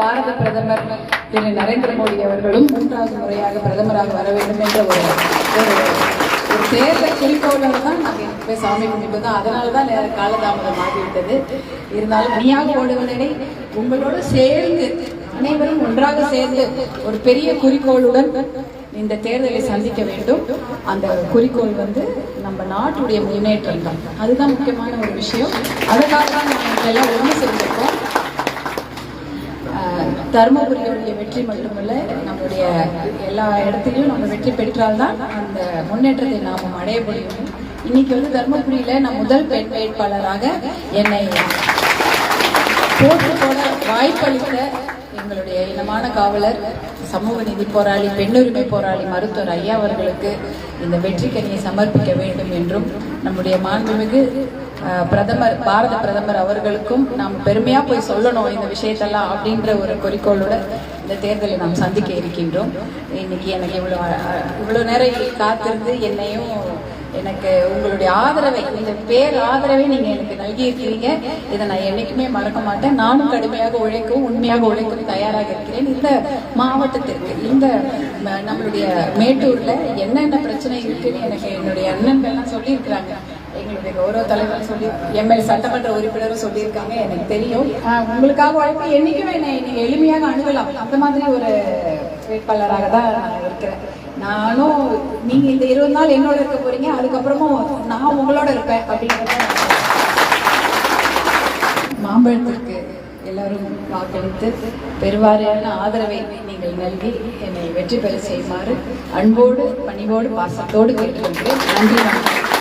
பாரத பிரதமர் திரு நரேந்திர மோடி அவர்களும் மூன்றாவது முறையாக பிரதமராக வர வேண்டும் என்ற ஒரு ஒரு ஒரு தேர்தல் குறிக்கோளோடு தான் நாங்கள் போய் சாமி கும்பிட்டு தான் அதனால தான் நேர காலதாமதம் ஆகிவிட்டது. இருந்தாலும் நீயாக ஓடுவதனை உங்களோடு சேர்ந்து அனைவரும் ஒன்றாக சேர்ந்து ஒரு பெரிய குறிக்கோளுடன் இந்த தேர்தலை சந்திக்க வேண்டும். அந்த குறிக்கோள் வந்து நம்ம நாட்டுடைய முன்னேற்றம் தான். அதுதான் முக்கியமான ஒரு விஷயம். அதுக்காக தான் நாங்கள் எல்லாம் ஒன்று சேர்ந்திருக்கோம். தருமபுரியுடைய வெற்றி மட்டுமல்ல நம்முடைய எல்லா இடத்துலையும் நம்ம வெற்றி பெற்றால்தான் அந்த முன்னேற்றத்தை நாம் அடைய முடியும். இன்னைக்கு வந்து தருமபுரியில நான் முதல் பெண் வேட்பாளராக என்னை போட்டு போட வாய்ப்பளித்த எங்களுடைய இனமான காவலர் சமூக நீதி போராளி பெண்ணுரிமை போராளி மருத்துவர் ஐயா அவர்களுக்கு இந்த வெற்றிக்கனியை சமர்ப்பிக்க வேண்டும் என்றும் நம்முடைய மாண்புமிகு பிரதமர் பாரத பிரதமர் அவர்களுக்கும் நாம் பெருமையாக போய் சொல்லணும் இந்த விஷயத்தெல்லாம் அப்படின்ற ஒரு குறிக்கோளோட இந்த தேர்தலை நாம் சந்திக்க இருக்கின்றோம். இன்னைக்கு எனக்கு இவ்வளோ இவ்வளோ நேரம் காத்திருந்து என்னையும் எனக்கு உங்களுடைய ஆதரவை இந்த பேர் ஆதரவை நீங்க எனக்கு நல்கி இருக்கிறீங்க இதை நான் என்னைக்குமே மறக்க மாட்டேன். நானும் கடுமையாக உழைக்கவும் உண்மையாக உழைக்கவும் தயாராக இருக்கிறேன். இந்த மாவட்டத்திற்கு இந்த நம்மளுடைய மேட்டூர்ல என்னென்ன பிரச்சனை இருக்குன்னு எனக்கு என்னுடைய அண்ணன்கள்லாம் சொல்லியிருக்கிறாங்க. எங்களுடைய கௌரவ தலைவர் சொல்லி எம்எல்ஏ சட்டமன்ற உறுப்பினரும் சொல்லியிருக்காங்க எனக்கு தெரியும். உங்களுக்காக உழைப்பு என்னைக்குமே என்னை நீங்க எளிமையாக அணுகலாம். அந்த மாதிரி ஒரு வேட்பாளராக தான் நான் இருக்கிறேன். நானும் நீங்க இந்த இருபது நாள் என்னோட இருக்க போறீங்க அதுக்கப்புறமும் நான் உங்களோட இருப்பேன் அப்படிங்கிறத மாம்பழத்திற்கு எல்லாரும் வாக்களித்து பெருவாரியான ஆதரவை நீங்கள் நல்கி என்னை வெற்றி பெற செய்யுமாறு அன்போடு பணிவோடு பாசத்தோடு கேட்டுக்கொள்கிறேன். நன்றி வணக்கம்.